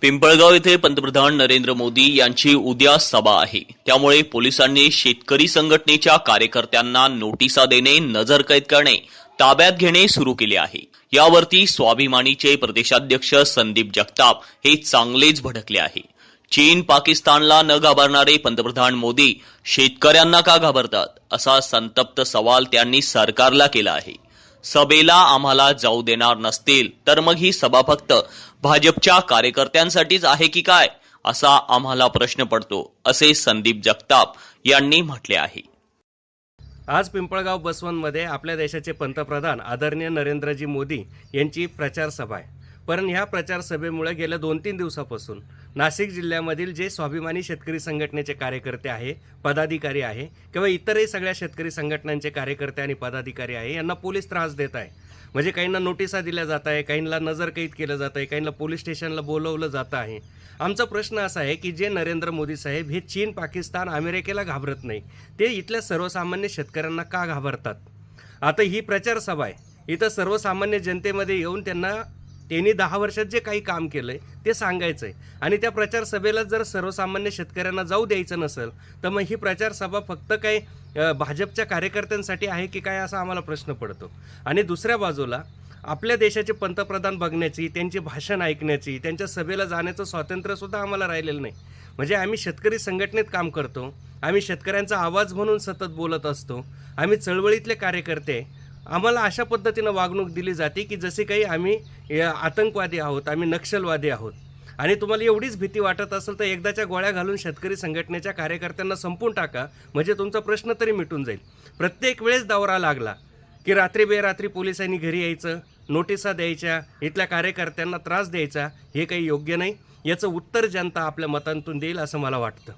पिंपळगाव येथे पंतप्रधान नरेंद्र मोदी यांची उद्या सभा आहे. त्यामुळे पोलिसांनी शेतकरी संघटनेच्या कार्यकर्त्यांना नोटिसा देणे नजरकैद करणे ताब्यात घेणे सुरू केले आहे. यावरती स्वाभिमानीचे प्रदेशाध्यक्ष संदीप जगताप हे चांगलेच भडकले आहे. चीन पाकिस्तानला न घाबरणारे पंतप्रधान मोदी शेतकऱ्यांना का घाबरतात? असा संतप्त सवाल त्यांनी सरकारला केला आहे. सभेला आम्हाला जाऊ देणार नसतील तर मग ही सभा फक्त भाजपच्या कार्यकर्त्यांसाठीच आहे की काय असा आम्हाला प्रश्न पडतो असे संदीप जगताप यांनी म्हटले आहे. आज पिंपळगाव बसवनमध्ये आपल्या देशाचे पंतप्रधान आदरणीय नरेंद्रजी मोदी यांची प्रचार सभा आहे. पण ह्या प्रचार सभेमुळे गेल्या दोन तीन दिवसापासून नाशिक जिल्ह्यामधील जे स्वाभिमानी शेतकरी संघटनेचे कार्यकर्ते आहे पदाधिकारी आहे किंवा इतरही सगळ्या शेतकरी संघटनांचे कार्यकर्ते आणि पदाधिकारी आहे यांना पोलीस त्रास देत आहे. म्हणजे काहींना नोटिसा दिल्या जात आहे काहींना नजरकैद केलं जात आहे काहींना पोलीस स्टेशनला बोलवलं जात आहे. आमचा प्रश्न असा आहे की जे नरेंद्र मोदी साहेब हे चीन पाकिस्तान अमेरिकेला घाबरत नाही ते इथल्या सर्वसामान्य शेतकऱ्यांना का घाबरतात? आता ही प्रचार सभा आहे. इथं सर्वसामान्य जनतेमध्ये येऊन त्यांना त्यांनी दहा वर्षात जे काही काम केलंय ते सांगायचं आहे आणि त्या प्रचार सभेला जर सर्वसामान्य शेतकऱ्यांना जाऊ द्यायचं नसेल तर मग ही प्रचार सभा फक्त काही भाजपच्या कार्यकर्त्यांसाठी आहे की काय असा आम्हाला प्रश्न पडतो आणि दुसऱ्या बाजूला आपल्या देशाचे पंतप्रधान बघण्याची त्यांची भाषण ऐकण्याची त्यांच्या सभेला जाण्याचं स्वातंत्र्यसुद्धा आम्हाला राहिलेलं नाही म्हणजे आम्ही शेतकरी संघटनेत काम करतो आम्ही शेतकऱ्यांचा आवाज म्हणून सतत बोलत असतो आम्ही चळवळीतले कार्यकर्ते आहे. आम्हाला अशा पद्धतीनं वागणूक दिली जाते की जसे काही आम्ही आतंकवादी आहोत आम्ही नक्षलवादी आहोत. आणि तुम्हाला एवढीच भीती वाटत असेल तर एकदाच्या गोळ्या घालून शेतकरी संघटनेच्या कार्यकर्त्यांना संपून टाका म्हणजे तुमचा प्रश्न तरी मिटून जाईल. प्रत्येक वेळेस दौरा लागला की रात्री बेरात्री पोलिसांनी घरी यायचं नोटिसा द्यायच्या इथल्या कार्यकर्त्यांना त्रास द्यायचा हे काही योग्य नाही. याचं उत्तर जनता आपल्या मतांतून देईल असं मला वाटतं.